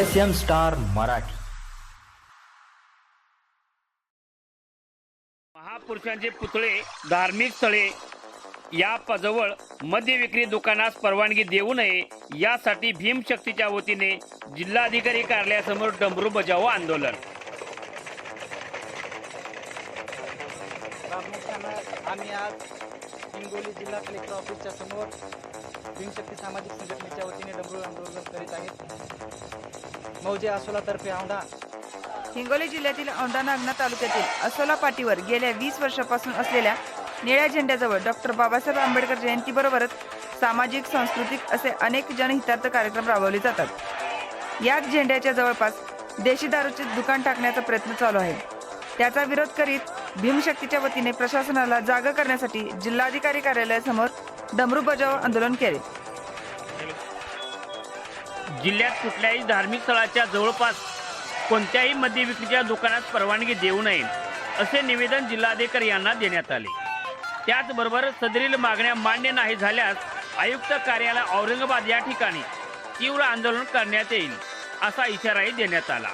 S M Star Marathi. महापुरुषांचे पुतळे धार्मिक स्थळे या पजवळ मद्य विक्री दुकानास परवानगी देऊ नये यासाठी भीमशक्तीच्या वतीने जिल्हाधिकारी कार्यालयासमोर डमरू बजाव आंदोलन. प्रामुख्यानं आम्ही आज हिंगोली जिल्हा कलेक्टर ऑफिसच्या समोर भीमशक्ती सामाजिक संघटनेच्या वतीने डबरू आंदोलन करीत आहेत. मौजे आसोलातर्फे औंढा. हिंगोली जिल्ह्यातील औंढा नागना तालुक्यातील असोला पाटीवर गेल्या वीस वर्षापासून असलेल्या निळ्या झेंड्याजवळ डॉक्टर बाबासाहेब आंबेडकर जयंतीबरोबरच सामाजिक सांस्कृतिक असे अनेक जनहितार्थ कार्यक्रम राबवले जातात. याच झेंड्याच्या जवळपास देशी दारूचे दुकान टाकण्याचा प्रयत्न चालू आहे. त्याचा विरोध करीत भीमशक्तीच्या वतीने प्रशासनाला जागा करण्यासाठी जिल्हाधिकारी कार्यालयासमोर डमरू बजाव आंदोलन केले. जिल्ह्यात कुठल्याही धार्मिक स्थळाच्या जवळपास कोणत्याही मद्य विक्रीच्या दुकानात परवानगी देऊ नये असे निवेदन जिल्हाधिकारी यांना देण्यात आले. त्याचबरोबर सदरील मागण्या मान्य नाही झाल्यास आयुक्त कार्यालय औरंगाबाद या ठिकाणी तीव्र आंदोलन करण्यात येईल असा इशाराही देण्यात आला.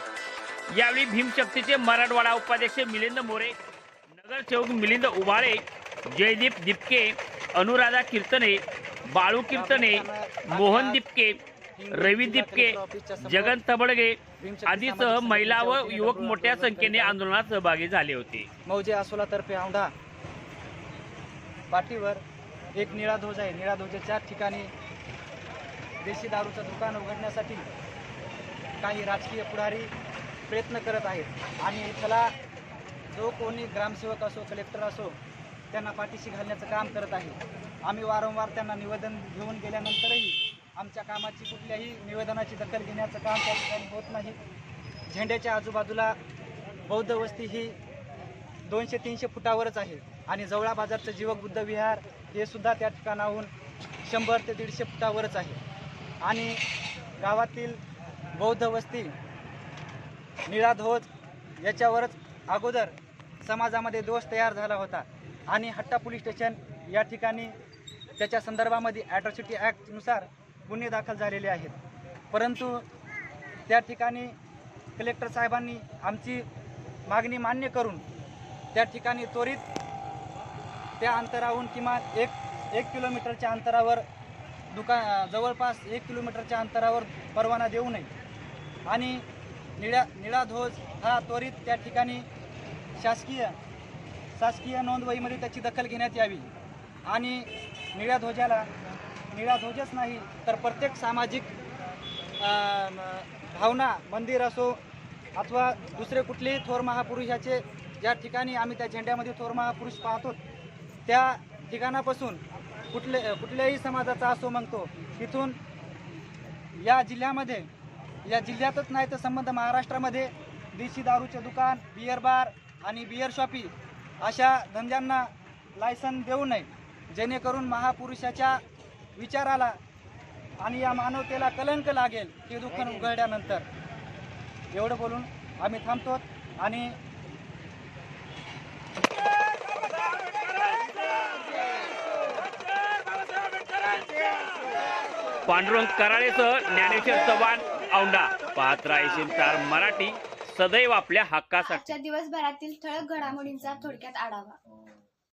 यावेळी भीमशक्तीचे मराठवाडा उपाध्यक्ष मिलिंद मोरे नगरसेवक मिलिंद उबाळे जयदीप दिपके अनुराधा कीर्तने बाळू कीर्तने मोहन दिपके रवी दिपके जगन तबडगे आदीसह महिला व युवक मोठ्या संख्येने आंदोलनात सहभागी झाले होते. मौजे आसोलातर्फे औंढा. पाठीवर एक निळा ध्वज आहे. निळा ध्वजाच्या ठिकाणी देशी दारूचं दुकान उघडण्यासाठी काही राजकीय पुढारी प्रयत्न करत आहेत. आणि त्याला जो कोणी ग्रामसेवक असो कलेक्टर असो त्यांना पाठीशी घालण्याचं काम करत आहे. आम्ही वारंवार त्यांना निवेदन घेऊन गेल्यानंतरही आमच्या कामाची कुठल्याही निवेदनाची दखल घेण्याचं काम त्या ठिकाणी होत नाही. झेंड्याच्या आजूबाजूला बौद्ध वस्ती ही दोनशे तीनशे फुटावरच आहे आणि जवळा बाजारचं जीवक बुद्ध विहार हे सुद्धा त्या ठिकाणाहून शंभर ते दीडशे फुटावरच आहे. आणि गावातील बौद्ध वस्ती निळा याच्यावरच अगोदर समाजामध्ये दोष तयार झाला होता. आणि हट्टा पोलीस स्टेशन या ठिकाणी त्याच्या संदर्भामध्ये ॲट्रॉसिटी ॲक्टनुसार गुन्हे दाखल झालेले आहेत. परंतु त्या ठिकाणी कलेक्टर साहेबांनी आमची मागणी मान्य करून त्या ठिकाणी त्वरित त्या अंतराहून किमान एक एक किलोमीटरच्या अंतरावर दुका जवळपास एक किलोमीटरच्या अंतरावर परवाना देऊ नये. आणि निळ्या निळा ध्वज हा त्वरित त्या ठिकाणी शासकीय शासकीय नोंदवहीमध्ये त्याची दखल घेण्यात यावी. आणि निळ्या ध्वजाला निळ्या ध्वजच नाही तर प्रत्येक सामाजिक भावना मंदिर असो अथवा दुसरे कुठलेही थोर महापुरुषाचे ज्या ठिकाणी आम्ही त्या झेंड्यामध्ये थोर महापुरुष पाहतो त्या ठिकाणापासून कुठले कुठल्याही समाजाचा असो म्हणतो तिथून या जिल्ह्यामध्ये या जिल्ह्यातच नाही तर संबंध महाराष्ट्रामध्ये देशी दारूचे दुकान बियर बार आणि बियर शॉपी अशा धंद्यांना लायसन देऊ नये. जेणेकरून महापुरुषाच्या विचाराला आणि या मानवतेला कलंक लागेल हे दुकान उघडल्यानंतर. एवढं बोलून आम्ही थांबतो आणि पांडुरंग कराळेसह ज्ञानेश्वर चव्हाण औंढा. पाहत राहायचे स्टार मराठी. सदैव आपल्या हक्कासाठी. आजच्या दिवसभरातील ठळक घडामोडींचा थोडक्यात आढावा.